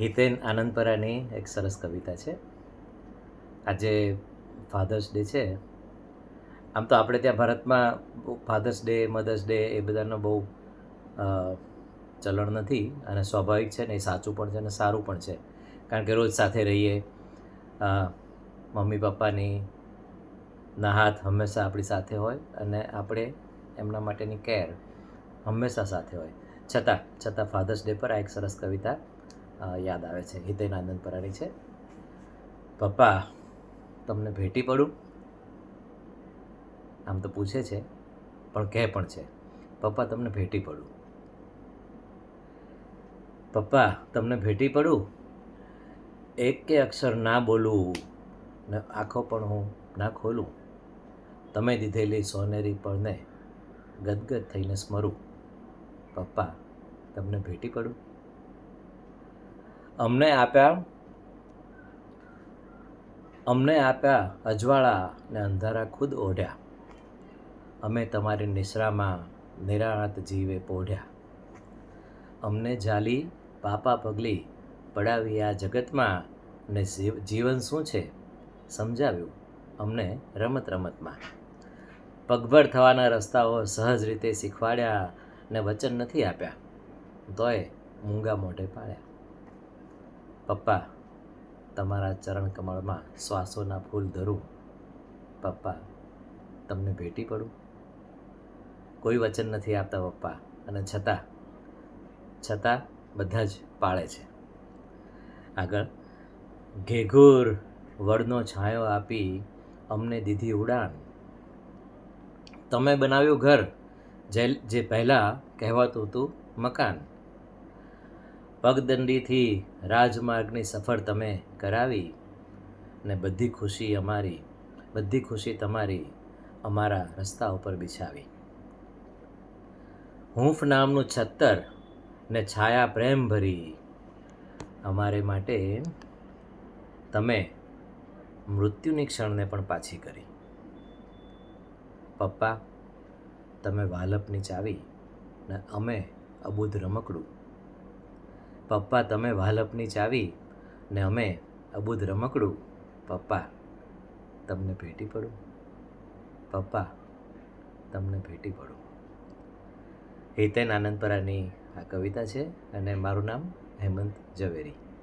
હિતેન આનંદપરાની એક સરસ કવિતા છે. આજે ફાધર્સ ડે છે. આમ તો આપણે ત્યાં ભારતમાં ફાધર્સ ડે મધર્સ ડે એ બધાનો બહુ ચલણ નથી અને સ્વાભાવિક છે ને એ સાચું પણ છે અને સારું પણ છે. કારણ કે રોજ સાથે રહીએ મમ્મી પપ્પાની ના હાથ હંમેશા આપણી સાથે હોય અને આપણે એમના માટેની કેર હંમેશા સાથે હોય. છતાં છતાં ફાધર્સ ડે પર આ એક સરસ કવિતા યાદ આવે છે. હિતેન આનંદપરાની છે. પપ્પા, તમને ભેટી પડું? આમ તો પૂછે છે, પણ કહે પણ છે. પપ્પા, તમને ભેટી પડું. પપ્પા, તમને ભેટી પડું? એક કે અક્ષર ના બોલું ને આંખો પણ હું ના ખોલું. તમે દીધેલી સોનેરી પળને ગદગદ થઈને સ્મરું. પપ્પા, તમને ભેટી પડું? અમને આપ્યા અમને આપ્યા અજવાળા ને અંધારા ખુદ ઓઢ્યા. અમે તમારી નિશ્રામાં નિરાળત જીવે પોઢ્યા. અમને જાલી પાપા પગલી પડાવી આ જગતમાં ને જીવ- જીવન શું છે? સમજાવ્યું અમને રમત રમતમાં. પગભર થવાના રસ્તાઓ સહજ રીતે શીખવાડ્યા ને વચન નથી આપ્યા. તોય મૂંગા મોઢે પાડ્યા. પપ્પા, તમારા ચરણ કમળમાં શ્વાસોના ફૂલ ધરું. પપ્પા, તમને ભેટી પડું? કોઈ વચન નથી આપતા પપ્પા, અને છતાં છતાં બધા જ પાળે છે. આગળ, ઘેઘોર વડનો છાંયો આપી અમને દીધી ઉડાન. તમે બનાવ્યું ઘર, જે જે પહેલાં કહેવાતું હતું મકાન. પગદંડીથી રાજમાર્ગની સફર તમે કરાવી ને બધી ખુશી અમારી, બધી ખુશી તમારી અમારા રસ્તા ઉપર બિછાવી. હૂંફ નામનું છત્તર ને છાયા પ્રેમ ભરી અમારે માટે તમે મૃત્યુની ક્ષણને પણ પાછી કરી. પપ્પા, તમે વાલપની ચાવી ને અમે અબુધ રમકડું પપ્પા, તમે વાલપની ચાવી ને અમે અબુધ રમકડું. પપ્પા, તમને ભેટી પડું? પપ્પા, તમને ભેટી પડું? હિતેન આનંદપરાની આ કવિતા છે અને મારું નામ હેમંત ઝવેરી.